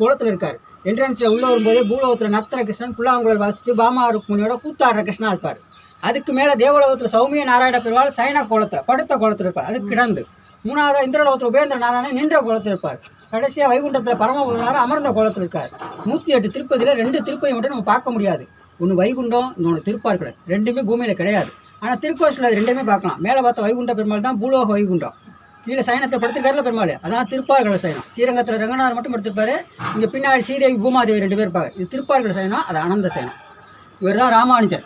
கோலத்தில் இருக்கார். என்ட்ரன்ஸில் உள்ள வரும்போதே பூலோகத்தில் நர்த்தன கிருஷ்ணன் புல்லாங்குழல் வாசிச்சுட்டு பாமா ருக்மணியோட கூத்தாடுற கிருஷ்ணா இருப்பார். அதுக்கு மேலே தேவலோகத்தில் சௌமிய நாராயண பெருவால் சைன கோலத்தில் படுத்த கோலத்தில் இருப்பார். அது கிடந்து. மூணாவது இந்திரலோகத்தில் உபேந்திர நாராயணன் நின்ற கோலத்தில் இருப்பார். கடைசியாக வைகுண்டத்தில் பரமபுதனார் அமர்ந்த கோலத்தில் இருக்கார். நூற்றி எட்டு திருப்பதியில் ரெண்டு திருப்பதி மட்டும் நம்ம பார்க்க முடியாது. ஒன்று வைகுண்டம் இன்னொன்று திருப்பார்கடல். ரெண்டுமே பூமியில் கிடையாது. ஆனால் திருக்கோஷில் அது ரெண்டுமே பார்க்கலாம். மேலே பார்த்த வைகுண்ட பெருமாள் தான் பூலோக வைகுண்டம். கீழே சயனத்தில் படுத்துக்காரில் பெருமாள். அதான் திருப்பார்கடல் சயனம். ஸ்ரீரங்கத்தில் ரங்கநாதர் மட்டும் படுத்திருப்பாரு. இங்கே பின்னாடி ஸ்ரீதேவி பூமாதேவி ரெண்டு பேர் இருப்பாங்க. இது திருப்பார்கடல் சயனம் அது அனந்த சயனம். இவர் தான் ராமானுஜர்.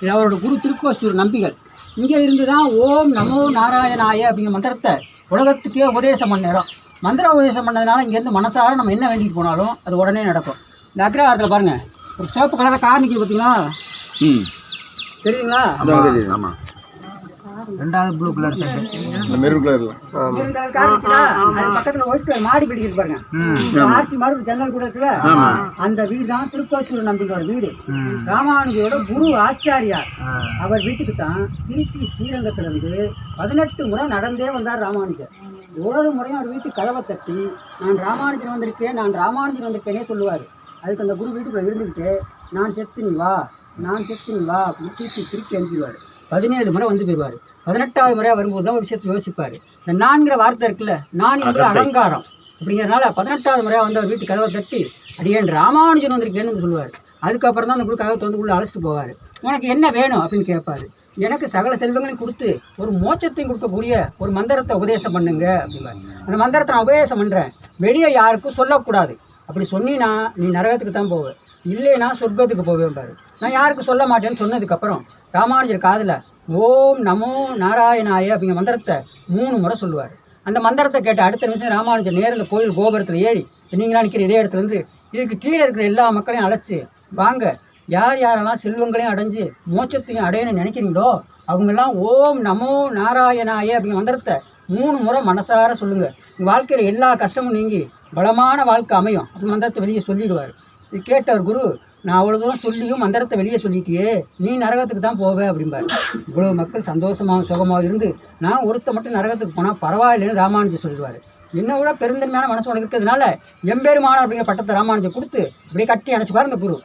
இது அவரோட குரு திருக்கோஷ்டூர் நம்பிகள். இங்கே இருந்து தான் ஓம் நமோ நாராயணாய அப்படிங்கிற மந்திரத்தை உலகத்துக்கே உபதேசம் பண்ண இடம். மந்திர உபதேசம் பண்ணதுனால இங்கேருந்து மனசார நம்ம என்ன வேண்டிட்டு போனாலும் அது உடனே நடக்கும். இந்த அக்ரஹாரத்தில் பாருங்கள் ஒரு சிவப்பு கலரில் கார் நிற்கிது பார்த்தீங்களா ம். தெரியுதுங்களா? ஆமாம் ரெண்டாவது ப்ளூ கலர் ஷர்ட் இந்த மெரூன் கலரில் அது பக்கத்தில் ஒயிட் கலர் மாடி பிடிக்கிறது பாருங்க. இந்த ஆர்ச்சி மாதிரி ஜன்னல் கூட இருக்குல்ல? அந்த வீடு தான் திருக்கோசூர் நம்பிக்கையோட வீடு. ராமானுஜரோட குரு ஆச்சாரியார். அவர் வீட்டுக்கு தான் திருச்சி ஸ்ரீரங்கத்துல இருந்து பதினெட்டு முறை நடந்தே வந்தார் ராமானுஜர். ஒரு முறையும் அவர் வீட்டு கதவை தட்டி நான் ராமானுஜன் வந்திருக்கேன் நான் ராமானுஜன் வந்திருக்கேனே சொல்லுவார். அதுக்கு அந்த குரு வீட்டுக்குள்ள இருந்துக்கிட்டு நான் செத்து நீ வா நான் செத்து நீ வா அப்படின்னு திருப்பி திருப்பி அனுப்பிடுவார். பதினேழு முறை வந்து போயிடுவார். பதினெட்டாவது முறையாக வரும்போது தான் ஒரு விஷயத்தை யோசிப்பார். இந்த நான்கிற வார்த்தை இருக்குல்ல நான் என்பது அலங்காரம் அப்படிங்கிறதுனால பதினெட்டாவது முறையாக வந்து அவர் வீட்டு கதவை தட்டி அடியேன் ராமானுஜன் வந்திருக்கேன்னு சொல்லுவார். அதுக்கப்புறம் தான் அந்த குரு கதவை திறந்து உள்ள அழைச்சிட்டு போவார். உனக்கு என்ன வேணும்? அப்படின்னு கேட்பாரு. எனக்கு சகல செல்வங்களையும் கொடுத்து ஒரு மோட்சத்தையும் கொடுக்கக்கூடிய ஒரு மந்திரத்தை உபதேசம் பண்ணுங்க அப்படிம்பாரு. அந்த மந்திரத்தை நான் உபதேசம் பண்ணுறேன் வெளியே யாருக்கும் சொல்லக்கூடாது. அப்படி சொன்னீன்னா நீ நரகத்துக்கு தான் போவ. இல்லைன்னா சொர்க்கத்துக்கு போவேன் பாரு நான் யாருக்கும் சொல்ல மாட்டேன்னு சொன்னதுக்கப்புறம் ராமானுஜர் காதில் ஓம் நமோ நாராயணாய அப்படிங்கிற மந்திரத்தை மூணு முறை சொல்லுவார். அந்த மந்திரத்தை கேட்ட அடுத்த நிமிஷம் ராமானுஜர் நேரில் கோயில் கோபுரத்தில் ஏறி நீங்களா நிற்கிற இதே இடத்துலேருந்து இதுக்கு கீழே இருக்கிற எல்லா மக்களையும் அழைச்சி வாங்க. யார் யாரெல்லாம் செல்வங்களையும் அடைஞ்சு மோட்சத்தையும் அடையணும்னு நினைக்கிறீங்களோ அவங்கெல்லாம் ஓம் நமோ நாராயணாய அப்படிங்கிற மந்திரத்தை மூணு முறை மனசார சொல்லுங்கள் உங்கள் வாழ்க்கையில் எல்லா கஷ்டமும் நீங்கி பலமான வாழ்க்கை அமையும். அப்படின்னு மந்திரத்தை வெளியே சொல்லிடுவார். இது கேட்டவர் குரு நான் அவ்வளோ தூரம் சொல்லியும் மந்திரத்தை வெளியே சொல்லிட்டியே. நீ நரகத்துக்கு தான் போவே அப்படிம்பார். இவ்வளோ மக்கள் சந்தோஷமாக சுகமாக இருந்து நான் ஒருத்த மட்டும் நரகத்துக்கு போனால் பரவாயில்லைன்னு ராமானுஜர் சொல்லிடுவார். என்னை விட பெருந்தன்மையான மனசு உனக்கு இருக்கிறதுனால எம்பெருமான அப்படிங்கிற பட்டத்தை ராமானுஜர் கொடுத்து இப்படியே கட்டி அணைச்சிப்பார் அந்த குரு.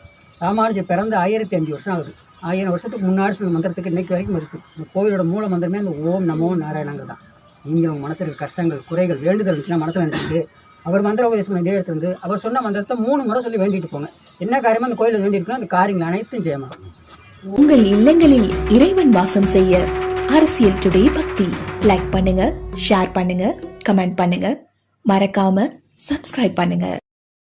ராமானுஜர் பிறந்த ஆயிரத்தி அஞ்சு வருஷம் ஆகுது. ஆயிரம் வருஷத்துக்கு முன்னாடி சொன்ன மந்திரத்துக்கு இன்னைக்கு வரைக்கும் இருக்குது இந்த கோவிலோட மூல மந்திரமே அந்த ஓம் நமோ நாராயணங்கள் தான் நீங்கள் உங்கள் மனசில் கஷ்டங்கள் குறைகள் வேண்டுதல் இருந்துச்சுன்னா மனசில் நினச்சிட்டு அவர் மந்திர உபதேசம் பண்ண இதே இடத்துல இருந்து அவர் சொன்ன மந்திரத்தை மூணு முறை சொல்லி வேண்டிட்டு போங்க. என்ன காரியமோ அந்த கோயிலில் வேண்டியிருக்கணும் அந்த காரியங்கள் அனைத்தும் ஜெயமாகும் உங்கள் இல்லங்களில் இறைவன் வாசம் செய்ய அரசியல் டுடே பக்தி. லைக் பண்ணுங்க ஷேர் பண்ணுங்க கமெண்ட் பண்ணுங்க. மறக்காம சப்ஸ்கிரைப் பண்ணுங்க.